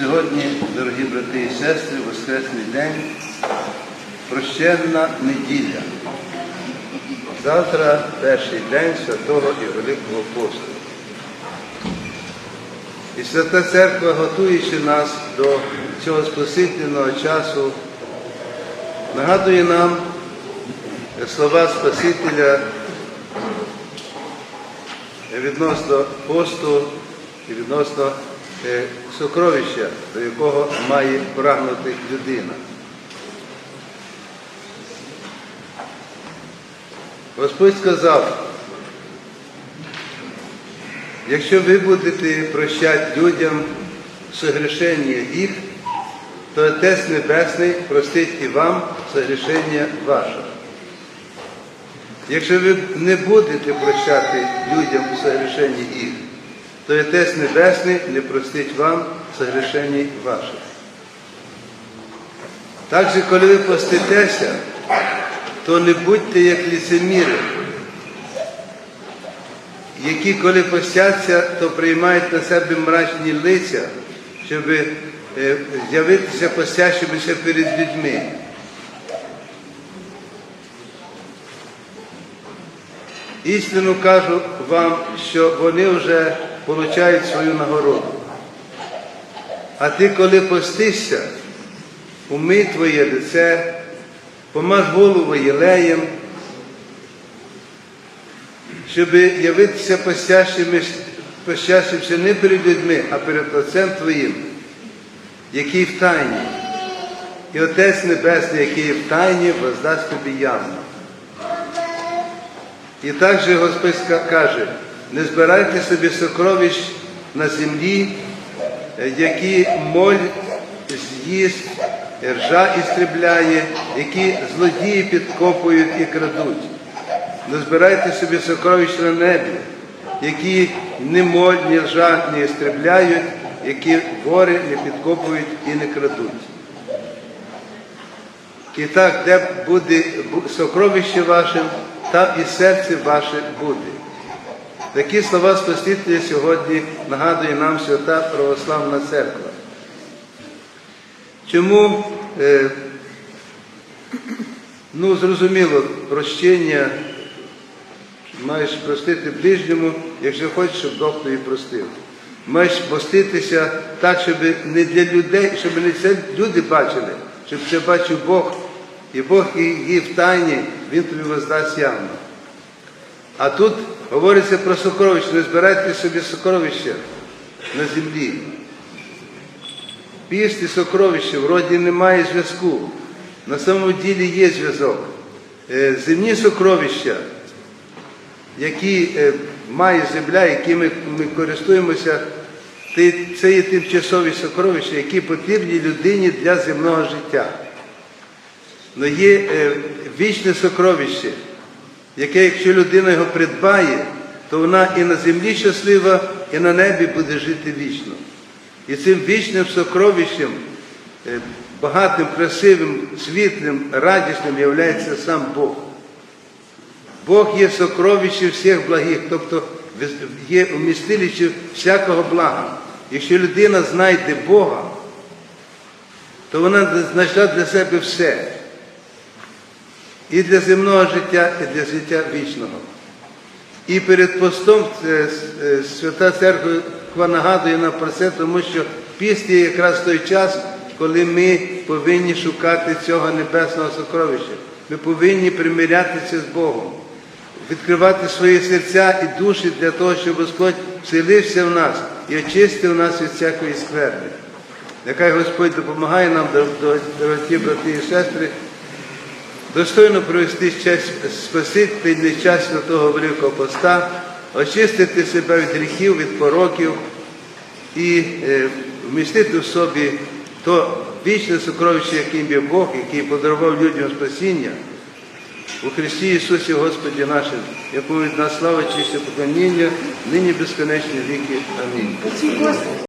Сьогодні, дорогі брати і сестри, Воскресний день, прощенна неділя. Завтра перший день Святого і Великого посту. І Свята Церква, готуючи нас до цього спасительного часу, нагадує нам слова Спасителя відносно посту і відносно сокровища, до якого має прагнути людина. Господь сказав, якщо ви будете прощати людям согрішення їх, то Отець Небесний простить і вам согрішення ваше. Якщо ви не будете прощати людям согрішення їх, то Отець Небесний не простить вам согрішень ваших. Так же, коли ви поститеся, то не будьте як ліцеміри, які, коли постяться, то приймають на себе мрачні лиця, щоб е, з'явитися постящимися перед людьми. Істину кажу вам, що вони вже получають свою нагороду. А ти, коли постишся, умий твоє лице, помаж голову єлеєм, щоб явитися постящимся не перед людьми, а перед Отцем Твоїм, який в тайні. І Отець Небесний, який в тайні, воздасть тобі явно. І так же Господь каже, не збирайте собі сокровищ на землі, які моль з'їсть, ржа істребляє, які злодії підкопують і крадуть. Не збирайте собі сокровищ на небі, які ні моль, ні ржа не істребляють, які вори не підкопують і не крадуть. І так, де буде сокровище ваше, там і серце ваше буде. Такі слова Спасителя сьогодні нагадує нам свята Православна Церква. Чому, е, ну, зрозуміло, прощення маєш простити ближньому, якщо хочеш, щоб Бог тобі простив. Маєш поститися так, щоб не для людей, щоб не це люди бачили, щоб це бачив Бог. І Бог її в тайні, Він тобі воздасть явно. А тут говориться про сокровище, не збирайте собі сокровища на землі. Піст і сокровище вроді немає зв'язку. На самому ділі є зв'язок. Е, Земні сокровища, які е, має земля, якими ми користуємося, це є тимчасові сокровища, які потрібні людині для земного життя. Але є е, вічне сокровище, яке, якщо людина його придбає, то вона і на землі щаслива, і на небі буде жити вічно. І цим вічним сокровищем, е, багатим, красивим, світлим, радісним являється сам Бог. Бог є сокровище всіх благих, тобто є вмістилище всякого блага. Якщо людина знайде Бога, то вона знайшла для себе все і для земного життя, і для життя вічного. І перед постом Свята Церква нагадує нам про це, тому що піст є якраз той час, коли ми повинні шукати цього небесного сокровища. Ми повинні примирятися з Богом, відкривати свої серця і душі для того, щоб Господь вселився в нас і очистив нас від всякої скверни. Нехай Господь допомагає нам, дорогі брати і сестри, достойно провести спасительний час Святого Великого Поста, очистити себе від гріхів, від пороків і е, вмістити в собі то вічне сокровище, яким є Бог, який подарував людям спасіння у Христі Ісусі Господі нашим, якому від нас слава, честь і поклоніння, нині безконечні віки. Амінь.